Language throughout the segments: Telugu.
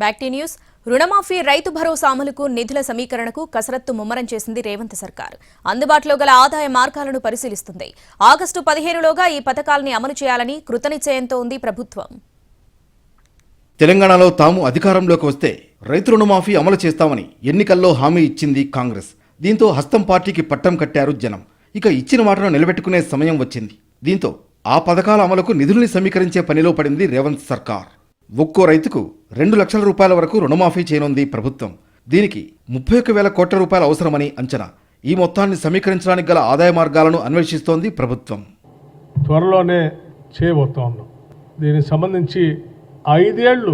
Back news. రుణమాఫీ రైతు భరోసా అమలుకు నిధుల సమీకరణకు కసరత్తు ముమ్మరం చేసింది రేవంత్ సర్కార్. అందుబాటులో గల ఆదాయ మార్గాలను పరిశీలిస్తుంది. ఆగస్టు పదిహేనులోగా ఈ పథకాల్ని అమలు చేయాలని కృతనిశ్చయంతో ఉంది ప్రభుత్వం. తెలంగాణలో తాము అధికారంలోకి వస్తే రైతు రుణమాఫీ అమలు చేస్తామని ఎన్నికల్లో హామీ ఇచ్చింది కాంగ్రెస్. దీంతో హస్తం పార్టీకి పట్టం కట్టారు జనం. ఇక ఇచ్చిన మాటను నిలబెట్టుకునే సమయం వచ్చింది. దీంతో ఆ పథకాల అమలుకు నిధుల్ని సమీకరించే పనిలో పడింది రేవంత్ సర్కార్. ఒక్కో రైతుకు రెండు లక్షల రూపాయల వరకు రుణమాఫీ చేయనుంది ప్రభుత్వం. దీనికి ముప్పై ఒక్క వేల కోట్ల రూపాయలు అవసరమని అంచనా. ఈ మొత్తాన్ని సమీకరించడానికి గల ఆదాయ మార్గాలను అన్వేషిస్తోంది ప్రభుత్వం. త్వరలోనే చేయబోతా ఉన్నాం దీనికి సంబంధించి ఐదేళ్ళు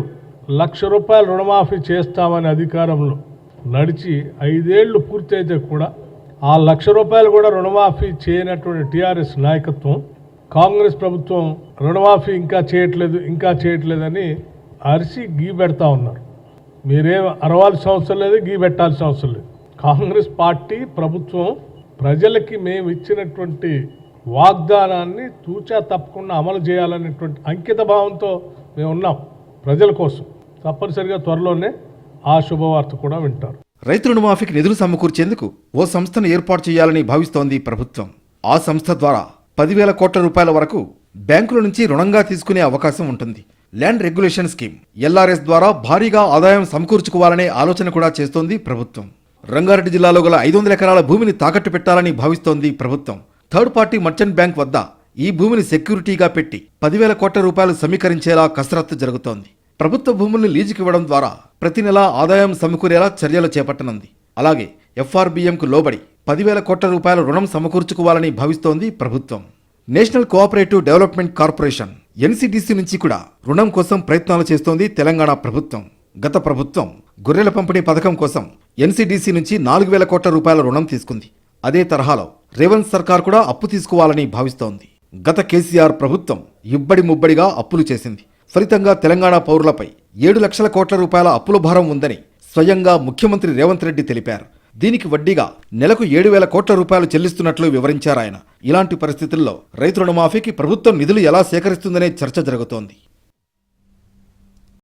లక్ష రూపాయలు రుణమాఫీ చేస్తామని అధికారంలో నడిచి ఐదేళ్ళు పూర్తయితే కూడా ఆ లక్ష రూపాయలు కూడా రుణమాఫీ చేయనటువంటి టీఆర్ఎస్ నాయకత్వం కాంగ్రెస్ ప్రభుత్వం రుణమాఫీ ఇంకా చేయట్లేదు ఇంకా చేయట్లేదని అరిసి గీ పెడతా ఉన్నారు. మీరేం అరవాల్సిన అవసరం లేదు గీ పెట్టాల్సిన అవసరం లేదు. కాంగ్రెస్ పార్టీ ప్రభుత్వం ప్రజలకి మేము ఇచ్చినటువంటి వాగ్దానాన్ని తూచా తప్పకుండా అమలు చేయాలనేటువంటి అంకిత భావంతో మేము ఉన్నాం ప్రజల కోసం. తప్పనిసరిగా త్వరలోనే ఆ శుభవార్త కూడా వింటారు. రైతు రుణమాఫీకి నిధులు సమకూర్చేందుకు ఓ సంస్థను ఏర్పాటు చేయాలని భావిస్తోంది ప్రభుత్వం. ఆ సంస్థ ద్వారా పదివేల కోట్ల రూపాయల వరకు బ్యాంకుల నుంచి రుణంగా తీసుకునే అవకాశం ఉంటుంది. ల్యాండ్ రెగ్యులేషన్ స్కీమ్ ఎల్ఆర్ఎస్ ద్వారా భారీగా ఆదాయం సమకూర్చుకోవాలనే ఆలోచన కూడా చేస్తోంది ప్రభుత్వం. రంగారెడ్డి జిల్లాలో గల ఐదు వందల ఎకరాల భూమిని తాకట్టు పెట్టాలని భావిస్తోంది ప్రభుత్వం. థర్డ్ పార్టీ మర్చెంట్ బ్యాంక్ వద్ద ఈ భూమిని సెక్యూరిటీగా పెట్టి పదివేల కోట్ల రూపాయలు సమీకరించేలా కసరత్తు జరుగుతోంది. ప్రభుత్వ భూముల్ని లీజుకి ఇవ్వడం ద్వారా ప్రతి నెలా ఆదాయం సమకూరేలా చర్యలు చేపట్టనుంది. అలాగే ఎఫ్ఆర్బిఎంకు లోబడి పదివేల కోట్ల రూపాయల రుణం సమకూర్చుకోవాలని భావిస్తోంది ప్రభుత్వం. National cooperative development corporation NCTC నుంచి కూడా రుణం కోసం ప్రయత్నాలు చేస్తోంది తెలంగాణ ప్రభుత్వం. గత ప్రభుత్వం గొర్రెల పంపిణీ పథకం కోసం ఎన్సీడీసీ నుంచి నాలుగు వేల కోట్ల రూపాయల రుణం తీసుకుంది. అదే తరహాలో రేవంత్ సర్కార్ కూడా అప్పు తీసుకోవాలని భావిస్తోంది. గత కేసీఆర్ ప్రభుత్వం ఇబ్బడి ముబ్బడిగా అప్పులు చేసింది. ఫలితంగా తెలంగాణ పౌరులపై ఏడు లక్షల కోట్ల రూపాయల అప్పుల భారం ఉందని స్వయంగా ముఖ్యమంత్రి రేవంత్ రెడ్డి తెలిపారు. దీనికి వడ్డీగా నెలకు ఏడు వేల కోట్ల రూపాయలు చెల్లిస్తున్నట్లు వివరించారాయన. ఇలాంటి పరిస్థితుల్లో రైతు రుణమాఫీకి ప్రభుత్వం నిధులు ఎలా సేకరిస్తుందనే చర్చ జరుగుతోంది.